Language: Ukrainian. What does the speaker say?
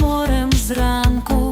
морем зранку.